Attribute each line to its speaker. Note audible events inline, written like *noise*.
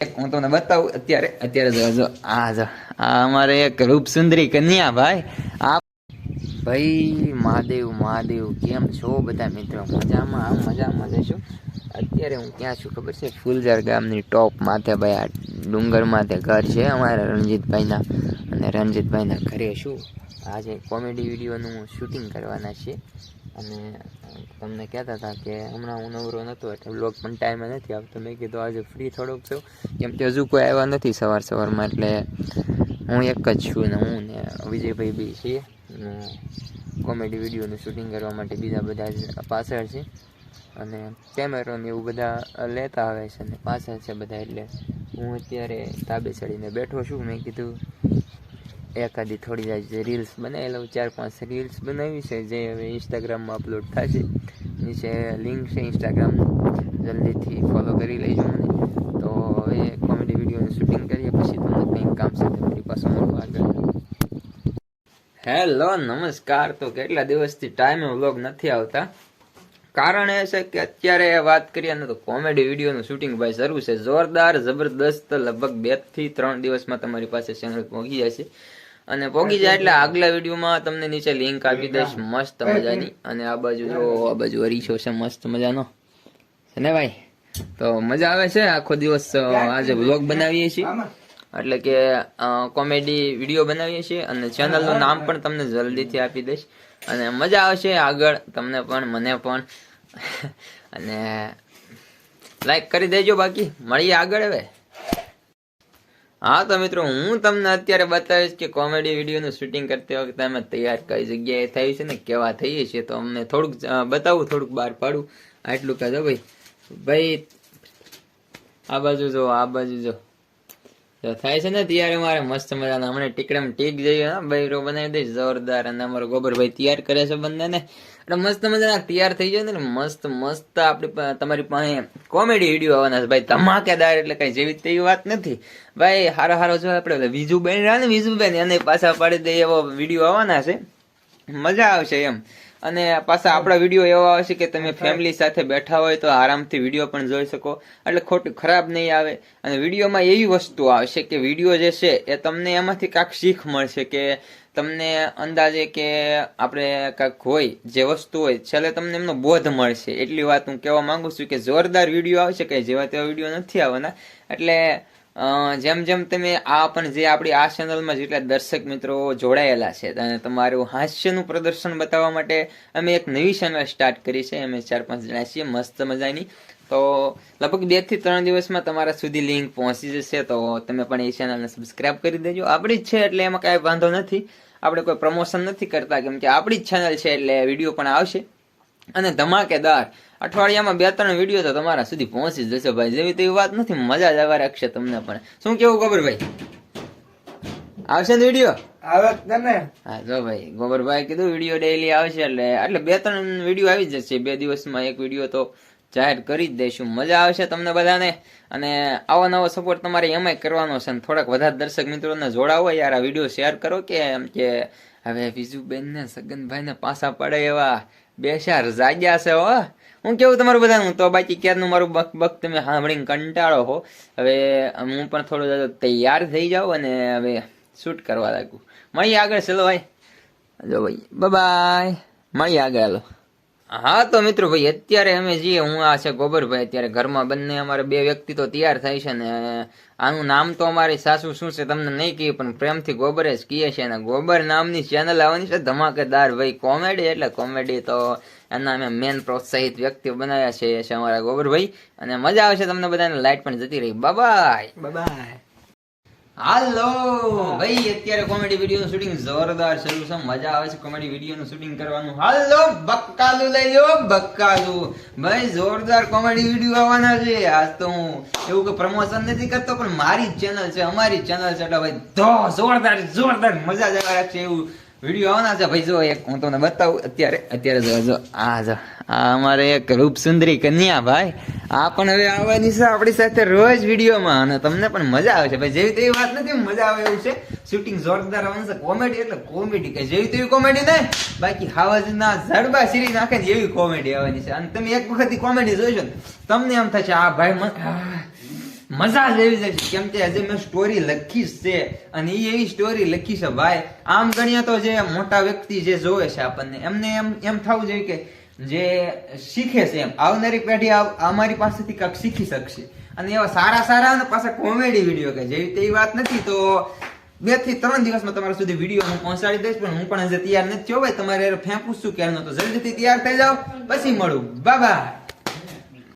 Speaker 1: હું તમને બતાવું, અત્યારે અત્યારે જો જો, આ જો, આ અમારે એક રૂપસુંદરી કન્યા ભાઈ. આ ભાઈ, મહાદેવ મહાદેવ, કેમ છો બધા મિત્રો? મજામાં આમ મજામાં જશો અત્યારે હું ક્યાં છું ખબર છે? ફૂલઝાર ગામની ટોપ માથે ભાઈ, આ ડુંગર માથે ઘર છે અમારા રણજીતભાઈના. અને રણજીતભાઈના ઘરે શું આજે કોમેડી વિડીયોનું શૂટિંગ કરવાના છે અને તમને કહેતા હતા કે હમણાં હું નવરો નહોતો એટલે બ્લોગ પણ ટાઈમે નથી આવતો. મેં કીધું આજે ફ્રી થોડોક છું કેમ કે હજુ કોઈ આવ્યા નથી સવાર સવારમાં એટલે હું એક જ છું ને હું ને વિજયભાઈ બી છીએ. કોમેડી વિડીયોનું શૂટિંગ કરવા માટે બીજા બધા પાછળ છે અને કેમેરો ને એવું બધા લેતા આવે છે ને પાછળ છે બધા એટલે હું અત્યારે તાબે ચડીને બેઠો છું. મેં કીધું એકાદી થોડી જાય રીલ્સ બનાવી લઉં ચાર પાંચ રીલ્સ બનાવી છે, જે હવે ઇન્સ્ટાગ્રામમાં અપલોડ થશે. નીચે લિંક છે ઇન્સ્ટાગ્રામ જલ્દીથી ફોલો કરી લેજો મને. તો હવે કોમેડી વિડીયોનું શૂટિંગ કરીએ, પછી તમને કંઈક કામ સાથે ફરી પાસે મળવા આગળ. હેલો નમસ્કાર. તો કેટલા દિવસથી ટાઈમે વ્લોગ નથી આવતા? કારણ એ છે કે અત્યારે વાત કરીએ ને તો કોમેડી વિડીયોનું શૂટિંગ ભાઈ શરૂ છે. જોરદાર, જબરદસ્ત, લગભગ બેથી ત્રણ દિવસમાં તમારી પાસે ચેનલ પહોંચી જશે. અને પોગી જાય એટલે આગલા વિડીયોમાં તમને નીચે લિંક આપી દઈશ. મસ્ત મજાની. અને આ બાજુ જો આ બાજુ અરીસો છે મસ્ત મજાનો. છે ને ભાઈ? તો મજા આવે છે આખો દિવસ આજે વ્લોગ બનાવીએ છીએ. એટલે કે કોમેડી વીડિયો બનાવીએ છીએ અને ચેનલનું નામ પણ તમને જલ્દીથી આપી દઈશ. અને મજા આવશે આગળ તમને પણ મને પણ. *laughs* અને લાઈક કરી દેજો બાકી. મળીએ આગળ હવે. હા, તો મિત્રો, હું તમને અત્યારે બતાવીશ કે કોમેડી વિડીયોનું શૂટિંગ કરતી વખતે અમે તૈયાર કઈ જગ્યાએ થઈ છે ને, કેવા થઈએ છીએ, તો અમને થોડુંક બતાવું, થોડુંક બહાર પાડું. આટલું કહેજો ભાઈ. ભાઈ, આ બાજુ જો, આ બાજુ જો. જો થાય છે ને ત્યારે મારે મસ્ત મજાના હમણાં ટીકડમ ટીક જઈએ બૈરો બનાવી દઈશ, જોરદાર. અને અમારો ગોબરભાઈ તૈયાર કરે છે બંનેને. એટલે મસ્ત મજાના તૈયાર થઈ જાય ને મસ્ત મસ્ત આપણી તમારી પાસે કોમેડી વીડિયો આવવાના છે. ભાઈ, ધમાકેદાર એટલે કઈ જેવી તેવી વાત નથી. ભાઈ, હારો હારો જો આપણે વિજુબેન બેન રહ્યા ને વિજુબેન બેન એને પાછા પાડી દઈએ એવો વીડિયો આવવાના છે. મજા આવશે એમ. અને પાછા આપણા વીડિયો એવા આવશે કે તમે ફેમિલી સાથે બેઠા હોય તો આરામથી વીડિયો પણ જોઈ શકો. એટલે ખોટું ખરાબ નહીં આવે. અને વિડીયોમાં એવી વસ્તુ આવશે કે વીડિયો જે છે એ તમને એમાંથી કાંઈક શીખ મળશે કે તમને અંદાજે કે આપણે કાંઈક હોય જે વસ્તુ હોય છેલ્લે તમને એમનો બોધ મળશે. એટલી વાત હું કહેવા માંગુ છું કે જોરદાર વીડિયો આવશે કે જેવા તેવા વીડિયો નથી આવવાના. એટલે જેમ જેમ તમે આ પણ જે આપણી આ ચેનલમાં જેટલા દર્શક મિત્રો જોડાયેલા છે, અને તમારું હાસ્યનું પ્રદર્શન બતાવવા માટે અમે એક નવી ચેનલ સ્ટાર્ટ કરી છે, અમે ચાર પાંચ જણા છીએ, મસ્ત મજાની. તો લગભગ બેથી ત્રણ દિવસમાં તમારા સુધી લિંક પહોંચી જશે, તો તમે પણ એ ચેનલને સબસ્ક્રાઇબ કરી દેજો. આપણી જ છે એટલે એમાં કાંઈ વાંધો નથી. આપણે કોઈ પ્રમોશન નથી કરતા, કેમ કે આપણી જ ચેનલ છે એટલે વીડિયો પણ આવશે. અને ધમાકેદાર. અઠવાડિયામાં બે ત્રણ વીડિયો તો તમારા સુધી પહોંચી જશે ભાઈ. જેવી તેવી વાત નથી મજા જ આવે રાખશે તમને પણ. શું કેવું ખબર ભાઈ આવશે ને વીડિયો
Speaker 2: આવે તને
Speaker 1: હા જો ભાઈ ગોબરભાઈ કીધું વીડિયો ડેઈલી આવશે એટલે એટલે બે ત્રણ વીડિયો આવી જશે. બે દિવસમાં એક વીડિયો તો જાહેર કરી જ દઈશું. મજા આવશે તમને બધાને. અને આવો નવો સપોર્ટ તમારે એમાંય કરવાનો છે. અને થોડાક વધારે દર્શક મિત્રોને જોડાવો યાર આ વીડિયો શેર કરો કે એમ કે હવે ને સગનભાઈ ને પાછા પડે એવા બે ચાર જાગ્યા છે હો. હું કેવું તમારું બધાનું? તો બાકી ક્યારનું મારું બક બક તમે સાંભળીને કંટાળો હો. હવે હું પણ થોડું તૈયાર થઈ જાઉં અને હવે શૂટ કરવા લાગું. મળીએ આગળ, ચલો ભાઈ. જો ભાઈ બાય મળીએ આગળ, હાલો. હા, તો મિત્રો ભાઈ, અત્યારે અમે જઈએ હું આ છે ગોબરભાઈ. અત્યારે ઘરમાં બંને અમારે બે વ્યક્તિ તો તૈયાર થાય છે ને, આનું નામ તો અમારી સાસુ શું છે તમને નહીં કહીએ, પણ પ્રેમથી ગોબર જ કહીએ છે અને ગોબર નામની ચેનલ આવવાની છે, ધમાકેદાર ભાઈ કોમેડી એટલે કોમેડી તો એના અમે મેન પ્રોત્સાહિત વ્યક્તિઓ બનાવ્યા છે અમારા ગોબરભાઈ. અને મજા આવશે તમને બધાને, લાઈટ પણ જતી રહી. બાય બાય હાલો. ભાઈ અત્યારે કોમેડી વીડિયો નું શૂટિંગ જોરદાર શરૂ છે. મજા આવે છે કોમેડી વીડિયો નું શૂટિંગ કરવાનું. હાલો બક્કાલુ લઈ લો બક્કાલુ. ભાઈ જોરદાર કોમેડી વીડિયો આવવાના છે. આજ તો હું એવું કે પ્રમોશન નથી કરતો પણ મારી ચેનલ છે અમારી ચેનલ છે. એટલે ભાઈ ધો જોરદાર જોરદાર મજા જવા રાખશે એવું. વીડિયો આવવાના છે. ભાઈ જો એક હું તમને બતાવું, અત્યારે અત્યારે જો જો, આ જો, આ અમારે એક રૂપસુંદરી કન્યા ભાઈ. આ પણ હવે આવવાની છે આપણી સાથે રોજ વિડીયોમાં અને તમને પણ મજા આવે છે. ભાઈ, જેવી તેવી વાત નથી મજા આવે એવું છે. શૂટિંગ જોરદાર આવવાનું છે. કોમેડી એટલે કોમેડી કે જેવી તેવી કોમેડી નહીં. બાકી હાવજના જડબા સીરી નાખે ને એવી કોમેડી આવવાની છે. અને તમે એક વખત કોમેડી જોઈશો તમને એમ થશે આ ભાઈ મને મજા જ એવી જશે કેમ કે હજી મેં સ્ટોરી લખી છે. અને એ એવી સ્ટોરી લખી છે, ભાઈ, આમ ગણીએ તો જે મોટા વ્યક્તિ જે જોવે છે આપણને, એમને એમ એમ થવું જોઈએ કે જે શીખે છે એમ. આવનારી પેઢી અમારી પાસેથી કંઈક શીખી શકશે. અને એવા સારા સારા અને પાછા કોમેડી વીડિયો કે જેવી તેવી વાત નથી, તો બેથી ત્રણ દિવસમાં તમારા સુધી વીડિયો હું પહોંચાડી દઈશ, પણ હું પણ હજી તૈયાર નથી થયો. ભાઈ, તમારે ફેંકું છું ક્યારે તો જલ્દીથી તૈયાર થઈ જાઓ. પછી મળું. બાબા